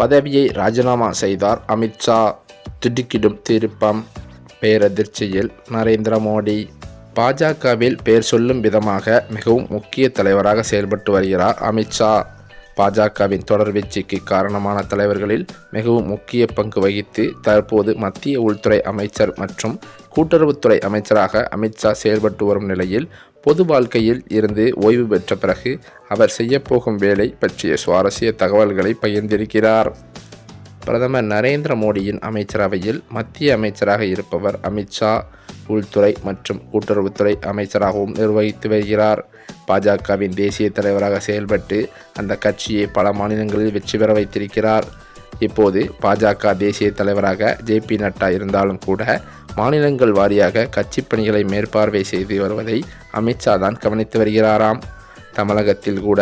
பதவியை ராஜினாமா செய்தார். அமித்ஷா திடுக்கிடும் திருப்பம் பேரதிர்ச்சியில் நரேந்திர மோடி. பாஜகவில் பெயர் சொல்லும் விதமாக மிகவும் முக்கிய தலைவராக செயல்பட்டு வருகிறார் அமித்ஷா பாஜகவின் தொடர் வீழ்ச்சிக்கு காரணமான தலைவர்களில் மிகவும் முக்கிய பங்கு வகித்து தற்போது மத்திய உள்துறை அமைச்சர் மற்றும் கூட்டுறவுத்துறை அமைச்சராக அமித்ஷா செயல்பட்டு வரும் நிலையில் பொது வாழ்க்கையில் இருந்து ஓய்வு பெற்ற பிறகு அவர் செய்யப்போகும் வேலை பற்றிய சுவாரஸ்ய தகவல்களை பகிர்ந்திருக்கிறார். பிரதமர் நரேந்திர மோடியின் அமைச்சரவையில் மத்திய அமைச்சராக இருப்பவர் அமித்ஷா உள்துறை மற்றும் கூட்டுறவுத்துறை அமைச்சராகவும் நிர்வகித்து வருகிறார். பாஜகவின் தேசிய தலைவராக செயல்பட்டு அந்த கட்சியை பல மாநிலங்களில் வெற்றி பெற வைத்திருக்கிறார். இப்போது பாஜக தேசிய தலைவராக ஜே பி நட்டா இருந்தாலும் கூட மாநிலங்கள் வாரியாக கட்சி பணிகளை மேற்பார்வை செய்து வருவதை அமித்ஷா தான் கவனித்து வருகிறாராம். தமிழகத்தில் கூட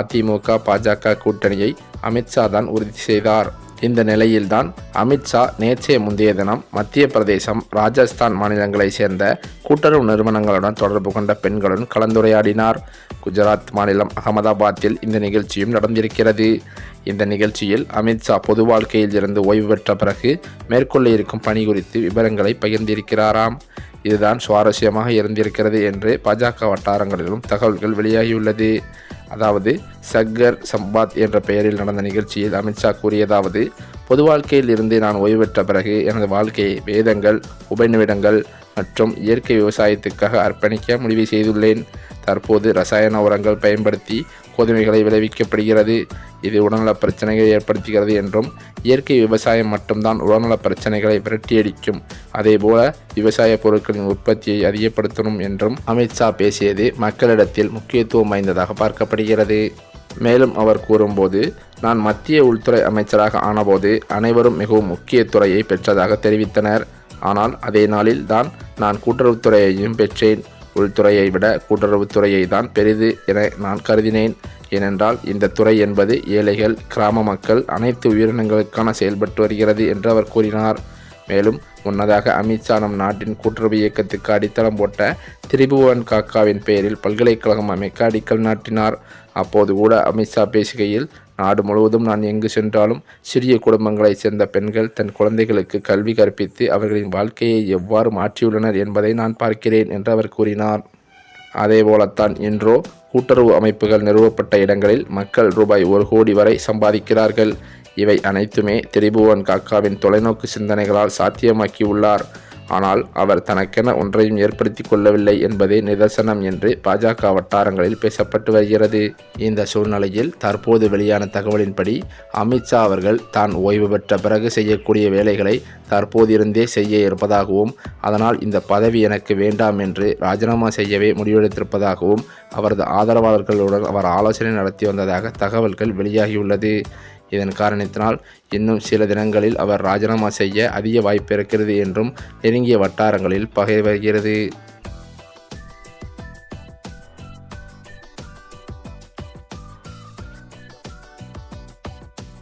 அதிமுக பாஜக கூட்டணியை அமித்ஷா தான் உறுதி செய்தார். இந்த நிலையில்தான் அமித்ஷா நேற்றைய முந்தைய தினம் மத்திய பிரதேசம் ராஜஸ்தான் மாநிலங்களைச் சேர்ந்த கூட்டுறவு நிறுவனங்களுடன் தொடர்பு கொண்ட பெண்களுடன் கலந்துரையாடினார். குஜராத் மாநிலம் அகமதாபாத்தில் இந்த நிகழ்ச்சியும் நடந்திருக்கிறது. இந்த நிகழ்ச்சியில் அமித்ஷா பொது வாழ்க்கையில் இருந்து ஓய்வு பெற்ற பிறகு மேற்கொள்ள இருக்கும் பணி குறித்து விவரங்களை பகிர்ந்திருக்கிறாராம். இதுதான் சுவாரஸ்யமாக இருந்திருக்கிறது என்று பாஜக வட்டாரங்களிலும் தகவல்கள் வெளியாகியுள்ளது. அதாவது சக்கர் சம்பாத் என்ற பெயரில் நடந்த நிகழ்ச்சியில் அமித்ஷா கூறியதாவது பொது வாழ்க்கையில் இருந்து நான் ஓய்வு பெற்ற பிறகு எனது வாழ்க்கையை வேதங்கள் உபநிவிடங்கள் மற்றும் இயற்கை விவசாயத்துக்காக அர்ப்பணிக்க முடிவு செய்துள்ளேன். தற்போது ரசாயன உரங்கள் பயன்படுத்தி கோதுமைகளை விளைவிக்கப்படுகிறது. இது உடல்நலப் பிரச்சனைகளை ஏற்படுத்துகிறது என்றும் இயற்கை விவசாயம் மட்டும்தான் உடல்நல பிரச்சனைகளை விரட்டியடிக்கும். அதேபோல விவசாய பொருட்களின் உற்பத்தியை அதிகப்படுத்தணும் என்றும் அமித்ஷா பேசியது மக்களிடத்தில் முக்கியத்துவம் வாய்ந்ததாக பார்க்கப்படுகிறது. மேலும் அவர் கூறும்போது நான் மத்திய உள்துறை அமைச்சராக ஆனபோது அனைவரும் மிகவும் முக்கிய துறையை பெற்றதாக தெரிவித்தனர். ஆனால் அதே நாளில் தான் நான் கூட்டுறவுத்துறையையும் பெற்றேன். உள்துறையை விட கூட்டுறவுத்துறையை தான் பெரிது என நான் கருதினேன். ஏனென்றால் இந்த துறை என்பது ஏழைகள் கிராம மக்கள் அனைத்து உயிரினங்களுக்கான செயல்பட்டு வருகிறது என்று அவர் கூறினார். மேலும் முன்னதாக அமித்ஷா நம் நாட்டின் கூட்டுறவு இயக்கத்துக்கு அடித்தளம் போட்ட திரிபுவன் காக்காவின் பெயரில் பல்கலைக்கழகம் அமைக்க அடிக்கல் நாட்டினார். அப்போது கூட அமித்ஷா பேசுகையில் நாடு முழுவதும் நான் எங்கு சென்றாலும் சிறிய குடும்பங்களைச் சேர்ந்த பெண்கள் தன் குழந்தைகளுக்கு கல்வி கற்பித்து அவர்களின் வாழ்க்கையை எவ்வாறு மாற்றியுள்ளனர் என்பதை நான் பார்க்கிறேன் என்று அவர் கூறினார். அதேபோலத்தான் இன்றோ கூட்டுறவு அமைப்புகள் நிறுவப்பட்ட இடங்களில் மக்கள் ரூபாய் ஒரு கோடி வரை சம்பாதிக்கிறார்கள். இவை அனைத்துமே திரிபுவன் காக்காவின் தொலைநோக்கு சிந்தனைகளால் சாத்தியமாக்கியுள்ளார். ஆனால் அவர் தனக்கென ஒன்றையும் ஏற்படுத்தி கொள்ளவில்லை என்பதே நிதர்சனம் என்று பாஜக வட்டாரங்களில் பேசப்பட்டு வருகிறது. இந்த சூழ்நிலையில் தற்போது வெளியான தகவலின்படி அமித்ஷா அவர்கள் தான் ஓய்வு பெற்ற பிறகு செய்யக்கூடிய வேலைகளை தற்போதிருந்தே செய்ய இருப்பதாகவும் அதனால் இந்த பதவி எனக்கு வேண்டாம் என்று ராஜினாமா செய்யவே முடிவெடுத்திருப்பதாகவும் அவரது ஆதரவாளர்களுடன் அவர் ஆலோசனை நடத்தி வந்ததாக தகவல்கள் வெளியாகியுள்ளது. இதன் காரணத்தினால் இன்னும் சில தினங்களில் அவர் ராஜினாமா செய்ய அதிக வாய்ப்பு இருக்கிறது என்றும் நெருங்கிய வட்டாரங்களில் பகை வருகிறது.